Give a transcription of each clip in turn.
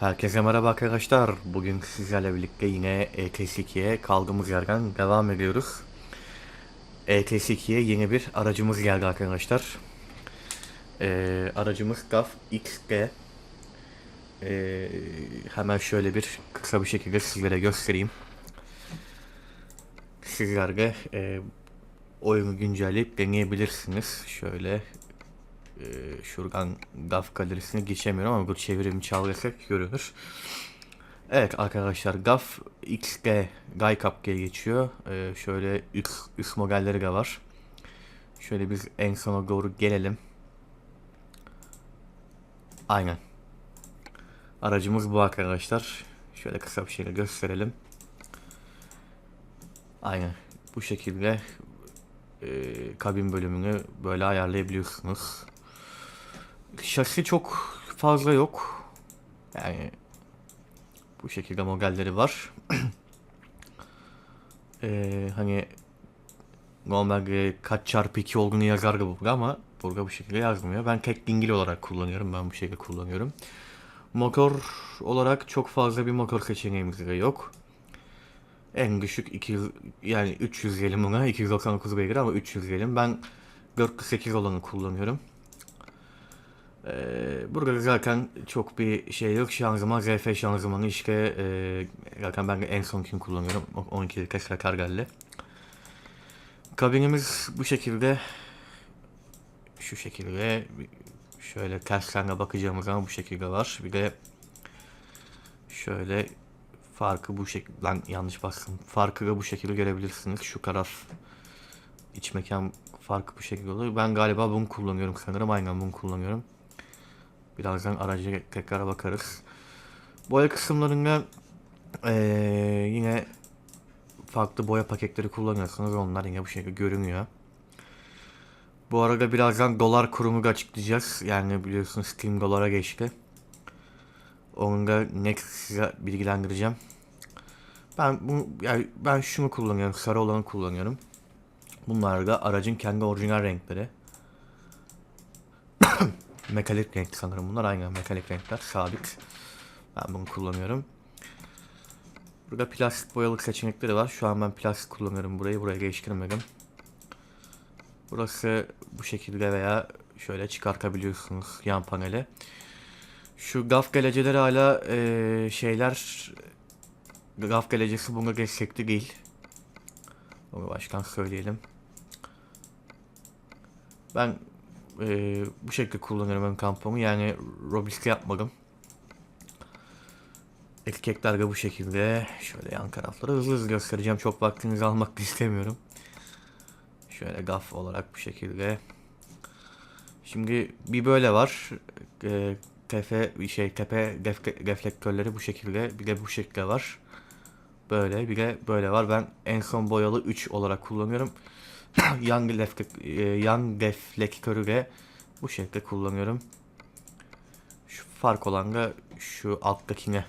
Herkese merhaba arkadaşlar. Bugün sizlerle birlikte yine E ETS2'ye kaldığımız yerden devam ediyoruz. E ETS2'ye yeni bir aracımız geldi arkadaşlar. Ee, aracımız GAF XG. Ee, hemen şöyle bir kısa bir şekilde sizlere göstereyim. Sizler de e, oyunu güncelleyip deneyebilirsiniz. Şöyle ee, şuradan GAF galerisine geçemiyorum ama bu çevirimi çağırırsak görünür. Evet arkadaşlar GAF XG Gaikap'e geçiyor. Ee, şöyle üst, üst modelleri de var. Şöyle biz en sona doğru gelelim. Aynen. Aracımız bu arkadaşlar. Şöyle kısa bir şeyle gösterelim. Aynen. Bu şekilde e, kabin bölümünü böyle ayarlayabiliyorsunuz. Şasi çok fazla yok. Yani bu şekilde modelleri var. Ee, hani normalde kaç çarpı 2 olduğunu yazardı burada ama burada bu şekilde yazmıyor. Ben tek dingil olarak kullanıyorum. Ben bu şekilde kullanıyorum. Motor olarak çok fazla bir motor seçeneğimiz de yok. En düşük 200 yani 300 diyelim buna 299 beygir ama 300 diyelim. Ben 408 olanı kullanıyorum. Ee, burada zaten çok bir şey yok. Şanzıman ZF şanzımanı işte e, zaten ben en sonkini kullanıyorum. O- 12 Tesla Kargel'le. Kabinimiz bu şekilde. Şu şekilde. Şöyle tersten bakacağımız zaman bu şekilde var. Bir de şöyle farkı bu şekilde lan yanlış bastım. Farkı da bu şekilde görebilirsiniz. Şu taraf iç mekan farkı bu şekilde oluyor. Ben galiba bunu kullanıyorum sanırım. Aynen bunu kullanıyorum. Birazdan araca tekrar bakarız. Boya kısımlarında eee, yine farklı boya paketleri kullanıyorsanız onlar yine bu şekilde görünüyor. Bu arada birazdan dolar kurumu açıklayacağız. Yani biliyorsunuz Steam dolara geçti. Onu da net size bilgilendireceğim. Ben bu yani ben şunu kullanıyorum. Sarı olanı kullanıyorum. Bunlar da aracın kendi orijinal renkleri. Mekalik renk sanırım bunlar. Aynen mekalik renkler. Sabit. Ben bunu kullanıyorum. Burada plastik boyalık seçenekleri var. Şu an ben plastik kullanıyorum burayı. Buraya değiştirmedim. Burası bu şekilde veya şöyle çıkartabiliyorsunuz yan paneli. Şu gaf geleceleri hala eee, şeyler gaf gelecesi buna destekli değil. Onu baştan söyleyelim. Ben eee, bu şekilde kullanıyorum ön kampamı. Yani Robisk yapmadım. Erkekler de bu şekilde. Şöyle yan tarafları hızlı hızlı göstereceğim. Çok vaktinizi almak istemiyorum. Şöyle gaf olarak bu şekilde. Şimdi bir böyle var. Eee tepe bir şey tepe reflektörleri bu şekilde. Bir de bu şekilde var. Böyle bir de böyle var. Ben en son boyalı 3 olarak kullanıyorum. yan reflek e, yan reflektörü de bu şekilde kullanıyorum. Şu fark olan da şu alttakine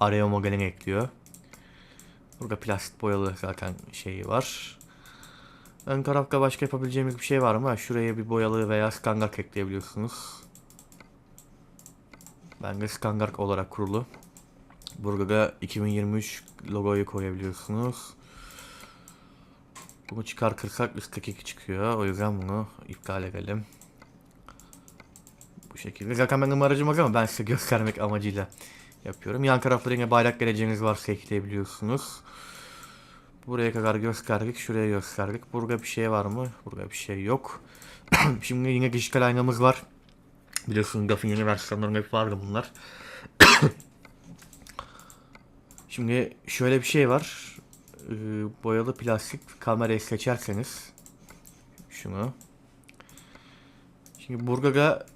araya modelini ekliyor. Burada plastik boyalı zaten şeyi var. Ön tarafta başka yapabileceğimiz bir şey var mı? Şuraya bir boyalı veya skangak ekleyebiliyorsunuz. Ben de skangak olarak kurulu. Burada da 2023 logoyu koyabiliyorsunuz. Bunu çıkartırsak üstteki çıkıyor. O yüzden bunu iptal edelim. Bu şekilde. Zaten benim aracım var ama ben size göstermek amacıyla yapıyorum. Yan taraflara yine bayrak geleceğiniz varsa ekleyebiliyorsunuz. Buraya kadar gösterdik. Şuraya gösterdik. Burada bir şey var mı? Burada bir şey yok. Şimdi yine dijital aynamız var. Biliyorsunuz GAF'ın yeni versiyonlarında hep vardı bunlar. Şimdi şöyle bir şey var. Ee, boyalı plastik kamerayı seçerseniz şunu. Şimdi burada da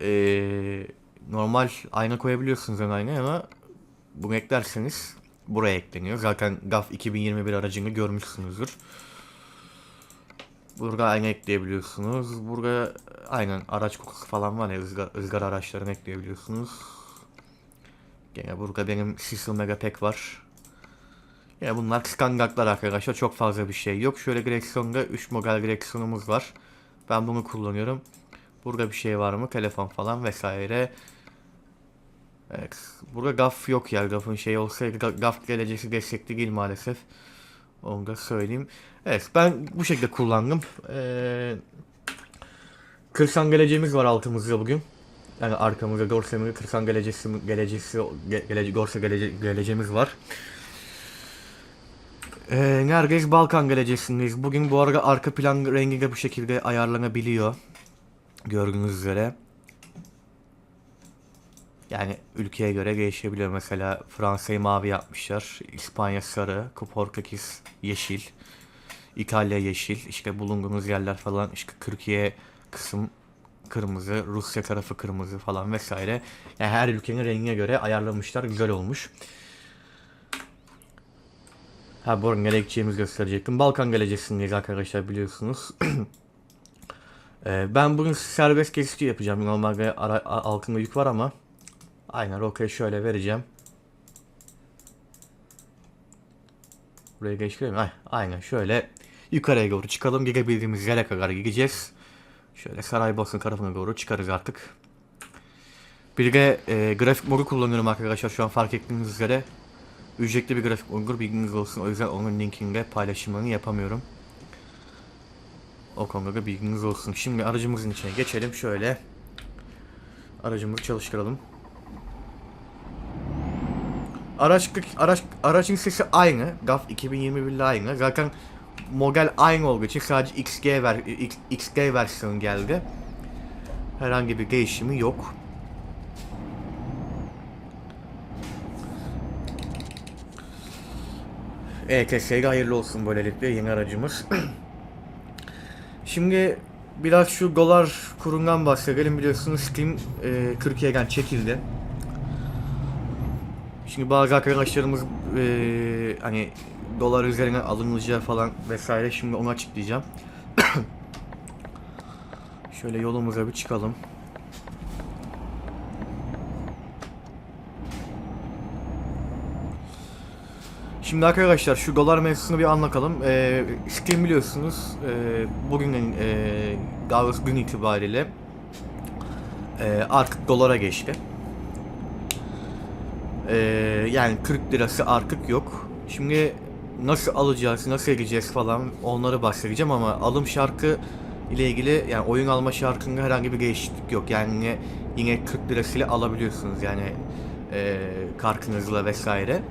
ee, normal ayna koyabiliyorsunuz ön aynaya ama bunu eklerseniz buraya ekleniyor. Zaten GAF 2021 aracını görmüşsünüzdür. Burada ayna ekleyebiliyorsunuz. Burada aynen araç kokusu falan var ya ızgara, ızgara araçlarını ekleyebiliyorsunuz. Gene burada benim Cecil Megapack var. Yine bunlar skangaklar arkadaşlar. Çok fazla bir şey yok. Şöyle direksiyonda 3 model direksiyonumuz var. Ben bunu kullanıyorum. Burada bir şey var mı? Telefon falan vesaire. Evet. Burada GAF yok ya. GAF'ın şey olsaydı Ga- GAF gelecesi destekli değil maalesef. Onu da söyleyeyim. Evet ben bu şekilde kullandım. Ee, kırsan geleceğimiz var altımızda bugün. Yani arkamızda Gorsem'in kırsan gelecesi, gelecesi, ge, gelece, Gorse gelece, geleceğimiz var. Ee, neredeyiz? Balkan gelecesindeyiz. Bugün bu arada arka plan rengi de bu şekilde ayarlanabiliyor. Gördüğünüz üzere. Yani ülkeye göre değişebiliyor. Mesela Fransa'yı mavi yapmışlar. İspanya sarı, Portekiz yeşil, İtalya yeşil. İşte bulunduğunuz yerler falan işte Türkiye kısım kırmızı, Rusya tarafı kırmızı falan vesaire. Yani her ülkenin rengine göre ayarlamışlar. Güzel olmuş. Ha bu arada nereye gösterecektim. Balkan gelecesindeyiz arkadaşlar biliyorsunuz. Ee, ben bugün serbest geçiş yapacağım. Normalde ara, altında yük var ama aynen rokayı şöyle vereceğim. Buraya geçelim. Ay, aynen şöyle yukarıya doğru çıkalım. Gidebildiğimiz yere kadar gideceğiz. Şöyle Saraybosna tarafına doğru çıkarız artık. Bir de e, grafik modu kullanıyorum arkadaşlar şu an fark ettiğiniz üzere. Ücretli bir grafik modu bilginiz. O yüzden onun linkini de paylaşımını yapamıyorum. O konuda da bilginiz olsun. Şimdi aracımızın içine geçelim. Şöyle aracımızı çalıştıralım. Araç, araç, aracın sesi aynı. GAF 2021 ile aynı. Zaten model aynı olduğu için sadece XG, ver, X- XG versiyonu geldi. Herhangi bir değişimi yok. ETS'ye hayırlı olsun böylelikle yeni aracımız. Şimdi biraz şu dolar kurundan bahsedelim. Biliyorsunuz Steam e, Türkiye'den çekildi. Şimdi bazı arkadaşlarımız e, hani dolar üzerine alınılacağı falan vesaire şimdi onu açıklayacağım. Şöyle yolumuza bir çıkalım. Şimdi arkadaşlar şu dolar mevzusunu bir anlatalım. Ee, Steam biliyorsunuz e, bugünün e, daha doğrusu gün itibariyle e, artık dolara geçti. E, yani 40 lirası artık yok. Şimdi nasıl alacağız, nasıl edeceğiz falan onları bahsedeceğim ama alım şarkı ile ilgili yani oyun alma şarkında herhangi bir değişiklik yok. Yani yine, yine 40 lirasıyla alabiliyorsunuz yani e, kartınızla vesaire.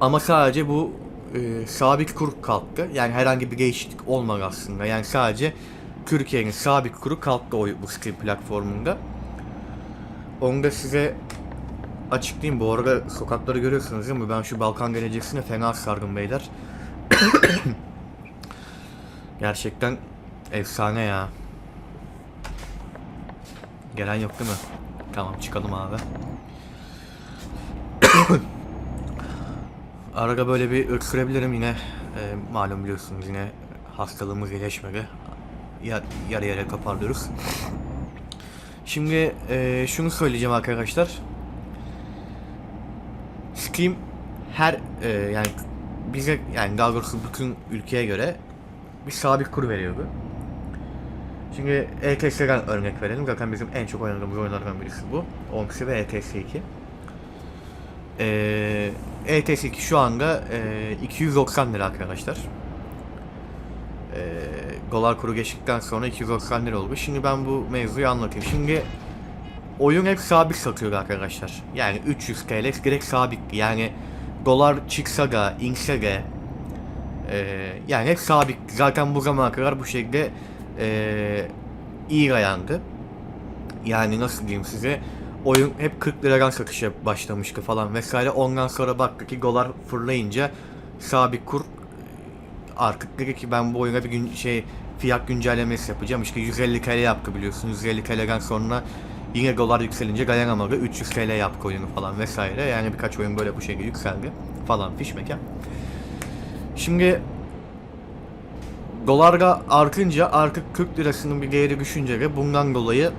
Ama sadece bu e, sabit kur kalktı. Yani herhangi bir değişiklik olmadı aslında. Yani sadece Türkiye'nin sabit kuru kalktı o, bu Steam platformunda. Onu da size açıklayayım. Bu arada sokakları görüyorsunuz değil mi? Ben şu Balkan geleceksine fena sardım beyler. Gerçekten efsane ya. Gelen yok değil mi? Tamam çıkalım abi. Arada böyle bir öksürebilirim yine. E, malum biliyorsunuz yine hastalığımız iyileşmedi. Yar, yarı yarıya kaparlıyoruz. Şimdi e, şunu söyleyeceğim arkadaşlar. Steam her e, yani bize yani daha doğrusu bütün ülkeye göre bir sabit kur veriyordu. Şimdi ETS'den örnek verelim. Zaten bizim en çok oynadığımız oyunlardan birisi bu. OMSI ve ETS 2. Eee ETS2 şu anda e, 290 lira arkadaşlar. E, dolar kuru geçtikten sonra 290 lira olmuş. Şimdi ben bu mevzuyu anlatayım. Şimdi oyun hep sabit satıyor arkadaşlar. Yani 300 TL direkt sabit. Yani dolar çıksa da inse de e, yani hep sabit. Zaten bu zamana kadar bu şekilde e, iyi dayandı. Yani nasıl diyeyim size oyun hep 40 liradan satışa başlamıştı falan vesaire. Ondan sonra baktık ki dolar fırlayınca sabit kur artık dedi ki ben bu oyuna bir gün şey fiyat güncellemesi yapacağım. İşte 150 TL yaptı biliyorsun. 150 TL'den sonra yine dolar yükselince dayanamadı. 300 TL yaptı oyunu falan vesaire. Yani birkaç oyun böyle bu şekilde yükseldi falan fiş mekan. Şimdi dolar da artınca artık 40 lirasının bir değeri düşünce de bundan dolayı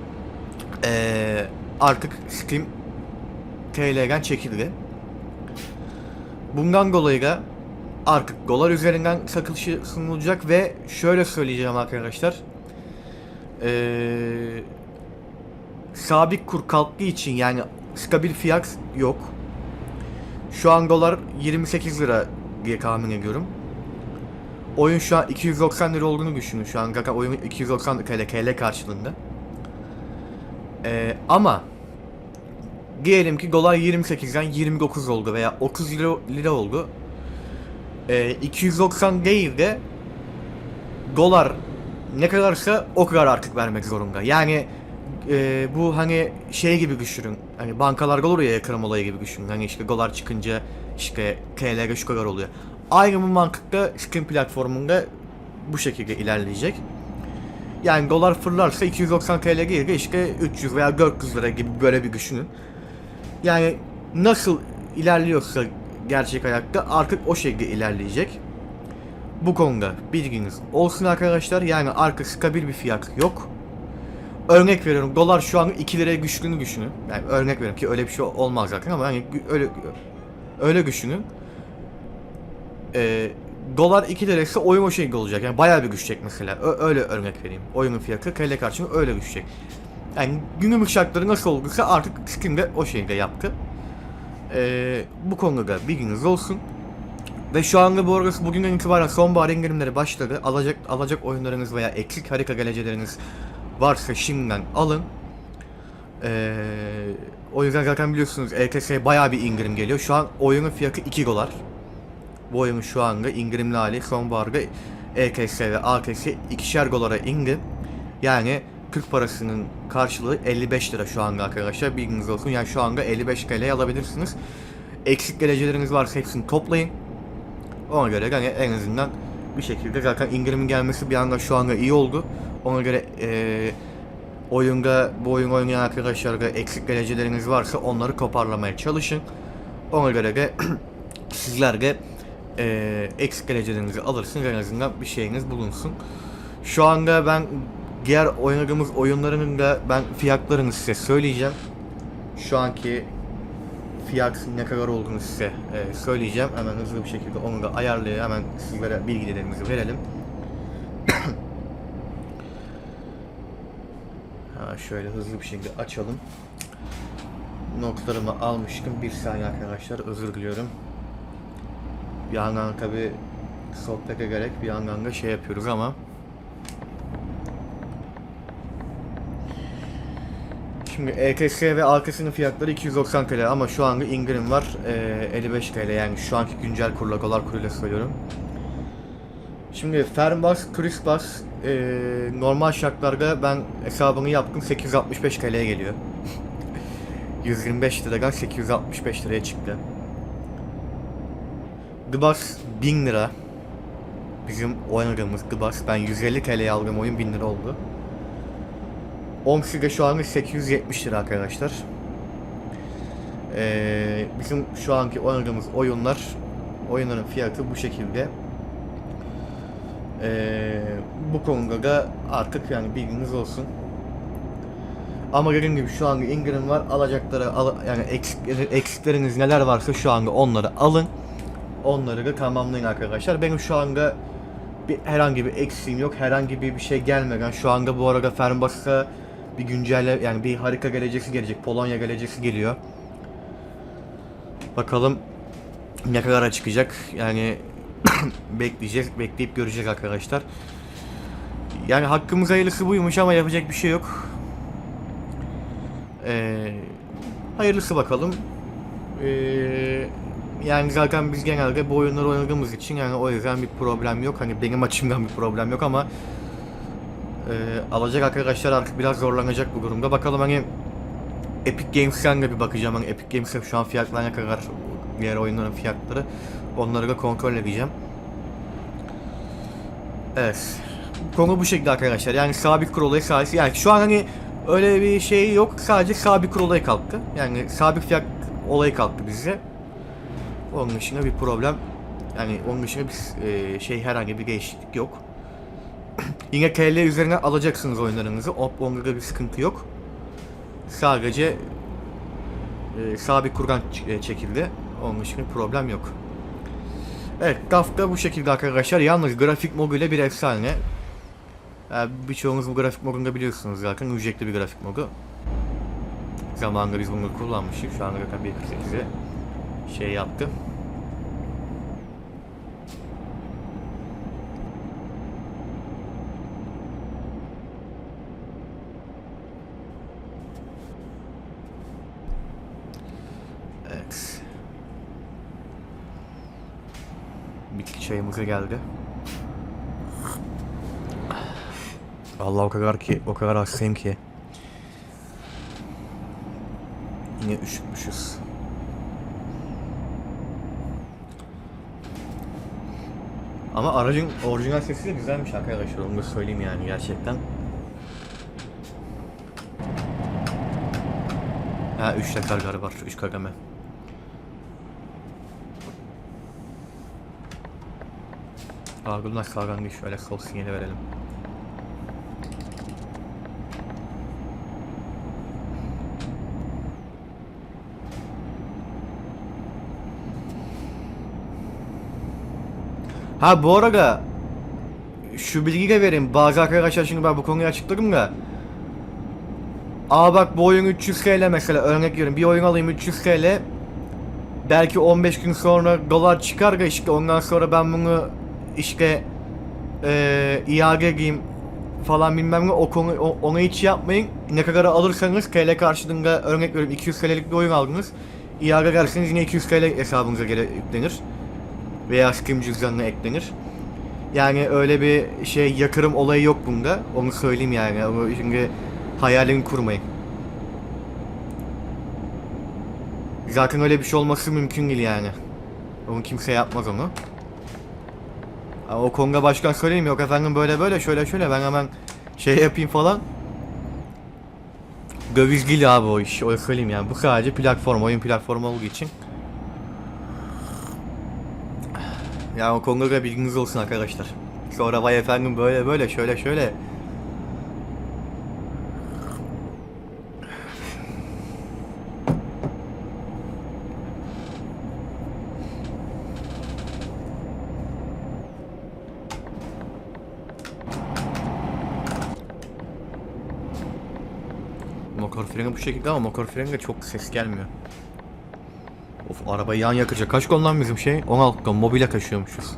eee artık Steam TL'den çekildi. Bundan dolayı da artık dolar üzerinden satılışı sunulacak ve şöyle söyleyeceğim arkadaşlar. Ee, sabit kur kalktığı için yani stabil fiyat yok. Şu an dolar 28 lira diye tahmin ediyorum. Oyun şu an 290 lira olduğunu düşünün şu an. Oyun 290 TL, TL karşılığında. Ee, ama diyelim ki dolar 28'den 29 oldu veya 30 lira, lira oldu. Ee, 290 değil de dolar ne kadarsa o kadar artık vermek zorunda. Yani e, bu hani şey gibi düşünün. Hani bankalar olur ya yatırım olayı gibi düşünün. Hani işte dolar çıkınca işte TL şu kadar oluyor. Aynı bu mantıkta Steam platformunda bu şekilde ilerleyecek. Yani dolar fırlarsa 290 TL gelir işte 300 veya 400 lira gibi böyle bir düşünün. Yani nasıl ilerliyorsa gerçek hayatta artık o şekilde ilerleyecek. Bu konuda bilginiz olsun arkadaşlar. Yani arka stabil bir fiyat yok. Örnek veriyorum dolar şu an 2 liraya düştüğünü düşünün. Yani örnek veriyorum ki öyle bir şey olmaz zaten ama hani öyle öyle düşünün. Ee, dolar 2 liraysa oyun o şekilde olacak. Yani bayağı bir düşecek mesela. Ö- öyle örnek vereyim. Oyunun fiyatı TL karşılığında öyle düşecek. Yani günümüz şartları nasıl olduysa artık Steam de o şekilde yaptı. Ee, bu konuda da bilginiz olsun. Ve şu anda bu arada bugünden itibaren sonbahar indirimleri başladı. Alacak alacak oyunlarınız veya eksik harika geleceleriniz varsa şimdiden alın. Ee, o yüzden zaten biliyorsunuz ETS'ye bayağı bir indirim geliyor. Şu an oyunun fiyatı 2 dolar. Bu oyunun şu anda indirimli hali sonbaharda ETS ve ATS ikişer dolara indi. Yani Türk parasının karşılığı 55 lira şu anda arkadaşlar bilginiz olsun. Yani şu anda 55 TL'ye alabilirsiniz. Eksik geleceleriniz varsa hepsini toplayın. Ona göre yani en azından bir şekilde zaten indirimin gelmesi bir anda şu anda iyi oldu. Ona göre eee oyunda bu oyun oynayan arkadaşlar da eksik geleceleriniz varsa onları toparlamaya çalışın. Ona göre de sizler de eee eksik gelecelerinizi alırsınız en azından bir şeyiniz bulunsun. Şu anda ben diğer oynadığımız oyunların da ben fiyatlarını size söyleyeceğim. Şu anki fiyat ne kadar olduğunu size e, söyleyeceğim. Hemen hızlı bir şekilde onu da ayarlayıp hemen sizlere bilgilerimizi verelim. ha, şöyle hızlı bir şekilde açalım. Notlarımı almıştım. Bir saniye arkadaşlar özür diliyorum. Bir yandan tabi sohbet ederek bir yandan da şey yapıyoruz ama Şimdi ETS ve arkasının fiyatları 290 TL ama şu anda indirim var e, 55 TL yani şu anki güncel kurla dolar kuruyla söylüyorum. Şimdi Fernbus, Christbus e, normal şartlarda ben hesabını yaptım 865 TL'ye geliyor. 125 liradan 865 liraya çıktı. Bus 1000 lira. Bizim oynadığımız Bus. Ben 150 TL'ye aldığım oyun 1000 lira oldu. Omsi'de şu anda 870 lira arkadaşlar. Ee, bizim şu anki oynadığımız oyunlar oyunların fiyatı bu şekilde. Ee, bu konuda da artık yani bilginiz olsun. Ama dediğim gibi şu anda indirim var. Alacakları al, yani eksik, eksikleriniz neler varsa şu anda onları alın. Onları da tamamlayın arkadaşlar. Benim şu anda bir herhangi bir eksiğim yok. Herhangi bir bir şey gelmeden şu anda bu arada Fernbach'a bir güncelle yani bir harika geleceksi gelecek. Polonya geleceksi geliyor. Bakalım ne kadar çıkacak. Yani bekleyeceğiz. Bekleyip göreceğiz arkadaşlar. Yani hakkımız hayırlısı buymuş ama yapacak bir şey yok. Ee, hayırlısı bakalım. Ee, yani zaten biz genelde bu oyunları oynadığımız için yani o yüzden bir problem yok. Hani benim açımdan bir problem yok ama e, alacak arkadaşlar artık biraz zorlanacak bu durumda. Bakalım hani Epic Games'ten de bir bakacağım. Hani Epic Games'te şu an fiyatlar kadar diğer oyunların fiyatları. Onları da kontrol edeceğim. Evet. Konu bu şekilde arkadaşlar. Yani sabit kur olayı sadece yani şu an hani öyle bir şey yok. Sadece sabit kur olayı kalktı. Yani sabit fiyat olayı kalktı bize. Onun dışında bir problem yani onun dışında bir e, şey herhangi bir değişiklik yok. Yine TL üzerine alacaksınız oyunlarınızı. O onda da bir sıkıntı yok. Sadece e, sabit kurgan e, çekildi. Onun bir problem yok. Evet, DAF da bu şekilde arkadaşlar. Yalnız grafik modu bir efsane. Yani birçoğunuz bu grafik modunu da biliyorsunuz zaten. Ücretli bir grafik modu. Zamanında biz bunu kullanmıştık. Şu anda zaten 1.48'e şey yaptı. Evet. Bitki çayımıza geldi. Allah o kadar ki o kadar hastayım ki. Yine üşütmüşüz. Ama aracın orijinal sesi de güzelmiş arkadaşlar onu da söyleyeyim yani gerçekten. Ha 3 tekerleri var 3 kademe. Argunlar sağdan şöyle sol sinyali verelim. Ha bu arada şu bilgiyi de vereyim. Bazı arkadaşlar şimdi ben bu konuyu açıkladım da. Aa bak bu oyun 300 TL mesela örnek veriyorum. Bir oyun alayım 300 TL. Belki 15 gün sonra dolar çıkar da işte ondan sonra ben bunu işte eee iade edeyim falan bilmem ne o konu o- onu hiç yapmayın. Ne kadar alırsanız TL karşılığında örnek veriyorum 200 TL'lik bir oyun aldınız. İade ederseniz yine 200 TL hesabınıza geri yüklenir veya Steam cüzdanına eklenir. Yani öyle bir şey yatırım olayı yok bunda. Onu söyleyeyim yani. Ama şimdi hayalini kurmayın. Zaten öyle bir şey olması mümkün değil yani. Onu kimse yapmaz onu. O konuda başkan söyleyeyim yok efendim böyle böyle şöyle şöyle ben hemen şey yapayım falan. Döviz değil abi o iş. Öyle söyleyeyim yani. Bu sadece platform, oyun platformu olduğu için. Ya o konuda da bilginiz olsun arkadaşlar. Sonra vay efendim böyle böyle şöyle şöyle. Motor freni bu şekilde ama motor freni de çok ses gelmiyor. Of arabayı yan yakacak. Kaç kon lan bizim şey? 16 kon. Mobile taşıyormuşuz.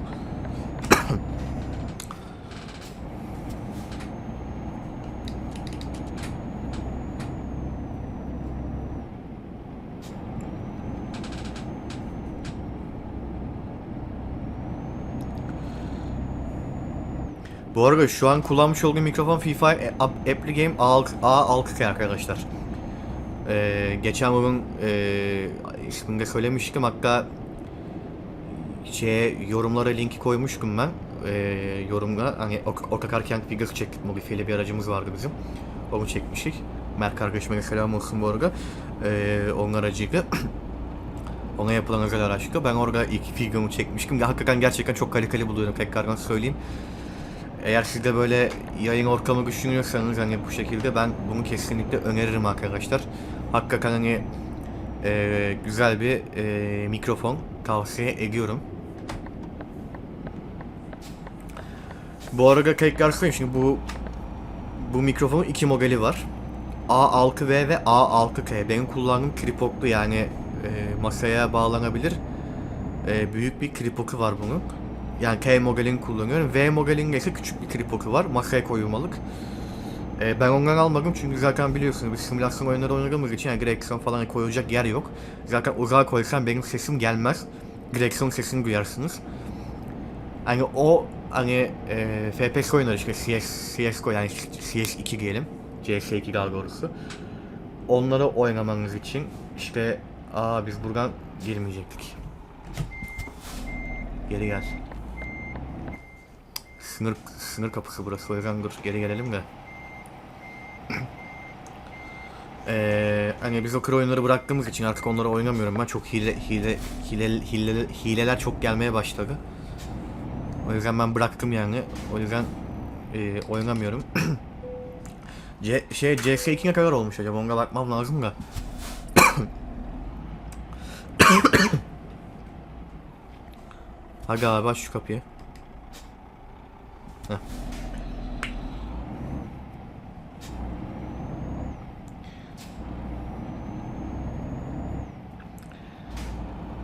Bu arada şu an kullanmış olduğum mikrofon FIFA Apple Game A6 arkadaşlar. Ee, geçen bugün e, ismini söylemiştim hatta şeye yorumlara linki koymuştum ben. E, yorumla hani Ok- Otokar Kent Figures çektik modifiyeli bir aracımız vardı bizim. Onu çekmiştik. Mert kardeşime de selam olsun bu arada. E, onun aracıydı. Ona yapılan özel araçtı. Ben orada ilk figürümü çekmiştim. Hakikaten gerçekten çok kaliteli buluyorum tekrardan söyleyeyim eğer siz de böyle yayın ortamı düşünüyorsanız hani bu şekilde ben bunu kesinlikle öneririm arkadaşlar. Hakikaten hani e, güzel bir e, mikrofon tavsiye ediyorum. Bu arada tekrar söyleyeyim şimdi bu bu mikrofonun iki modeli var. A6V ve A6T. Benim kullandığım tripodlu yani e, masaya bağlanabilir. E, büyük bir tripodu var bunun. Yani T modelini kullanıyorum. V modelinde ise küçük bir tripodu var. Masaya koyulmalık. E, ben ondan almadım çünkü zaten biliyorsunuz biz simülasyon oyunları oynadığımız için yani direksiyon falan koyulacak yer yok. Zaten uzağa koysam benim sesim gelmez. Direksiyon sesini duyarsınız. Hani o hani e, FPS oyunları işte CS, CSGO yani CS2 diyelim. CS2 daha doğrusu. Onları oynamanız için işte aa biz buradan girmeyecektik. Geri gel. Sınır sınır kapısı burası. O yüzden dur geri gelelim de. Eee hani biz o kır oyunları bıraktığımız için artık onları oynamıyorum ben. Çok hile hile hile, hile hileler çok gelmeye başladı. O yüzden ben bıraktım yani. O yüzden eee, oynamıyorum. C şey CS2 ne kadar olmuş acaba? Ona bakmam lazım da. Ha galiba şu kapıyı.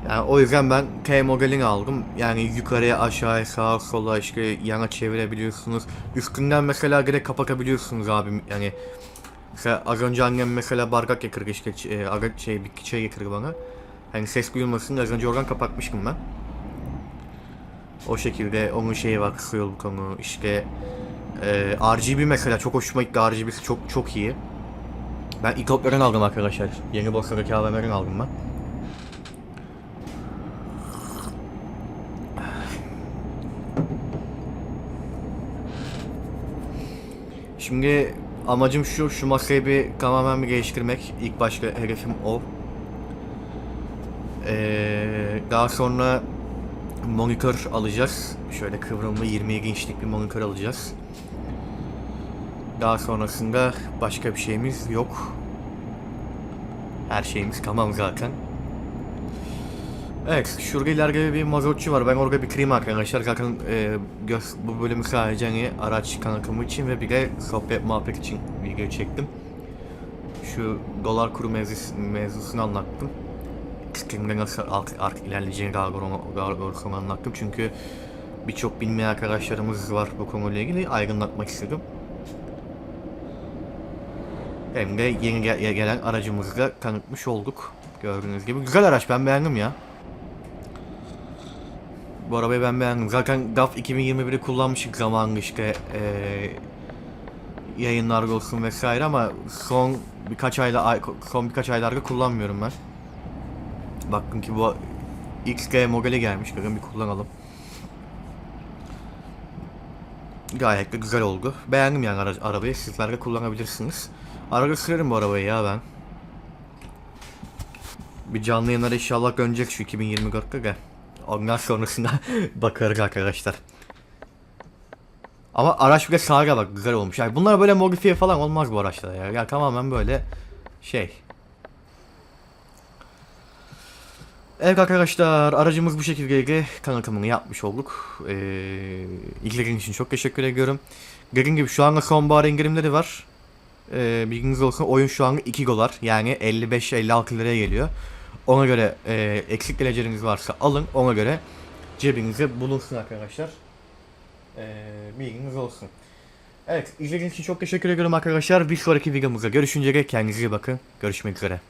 Yani o yüzden ben T-modelini aldım. Yani yukarıya aşağıya sağa sola işte yana çevirebiliyorsunuz. Üstünden mesela direkt kapatabiliyorsunuz abim. Yani az önce annem mesela bardak yakırdı işte şey, bir şey bitki yakırdı bana. Hani ses duyulmasın az önce oradan kapatmıştım ben. O şekilde onun şeyi var kısıyor bu konu işte e, RGB mesela çok hoşuma gitti RGB'si çok çok iyi. Ben İtopya'dan aldım arkadaşlar. Yeni borsadaki AVM'den aldım ben. Şimdi amacım şu, şu masayı bir tamamen bir geliştirmek. İlk başta hedefim o. Ee, daha sonra monitör alacağız. Şöyle kıvrımlı 20 inçlik bir monitör alacağız. Daha sonrasında başka bir şeyimiz yok. Her şeyimiz tamam zaten. Evet, şurada ileride bir mazotçu var. Ben orada bitireyim arkadaşlar. Zaten e, göz, bu bölümü sadece hani araç tanıtımı için ve bir de sohbet muhabbet için video çektim. Şu dolar kuru mevzus, mevzusunu anlattım. Steam'de nasıl artık, ilerleyeceğini doğrusu anlattım. Çünkü birçok bilmeyen arkadaşlarımız var bu konuyla ilgili. Aydınlatmak istedim. Hem de yeni gel- gelen aracımızı da tanıtmış olduk. Gördüğünüz gibi. Güzel araç ben beğendim ya. Bu arabayı ben beğendim. Zaten DAF 2021'i kullanmıştık zamanında işte eee yayınlar olsun vesaire ama son birkaç ayda ay- son birkaç aylarda kullanmıyorum ben. Baktım ki bu XG modeli gelmiş. Bakın bir kullanalım. Gayet de güzel oldu. Beğendim yani ara- arabayı. Sizler de kullanabilirsiniz. Arada sürerim bu arabayı ya ben. Bir canlı yayınlara inşallah dönecek şu 2024'te gel. Ondan sonrasında bakarız arkadaşlar. Ama araç bile sağa bak güzel olmuş. Yani bunlar böyle modifiye falan olmaz bu araçlar ya. Ya tamamen böyle şey. Evet arkadaşlar aracımız bu şekilde tanıtımını yapmış olduk. Ee, ilgileriniz için çok teşekkür ediyorum. Dediğim gibi şu anda sonbahar indirimleri var. Ee, bilginiz olsun oyun şu anda 2 dolar yani 55-56 liraya geliyor. Ona göre e, eksik geleceğiniz varsa alın ona göre cebinize bulunsun arkadaşlar. Ee, bilginiz olsun. Evet izlediğiniz için çok teşekkür ediyorum arkadaşlar. Bir sonraki videomuzda görüşünceye kendinize iyi bakın. Görüşmek üzere.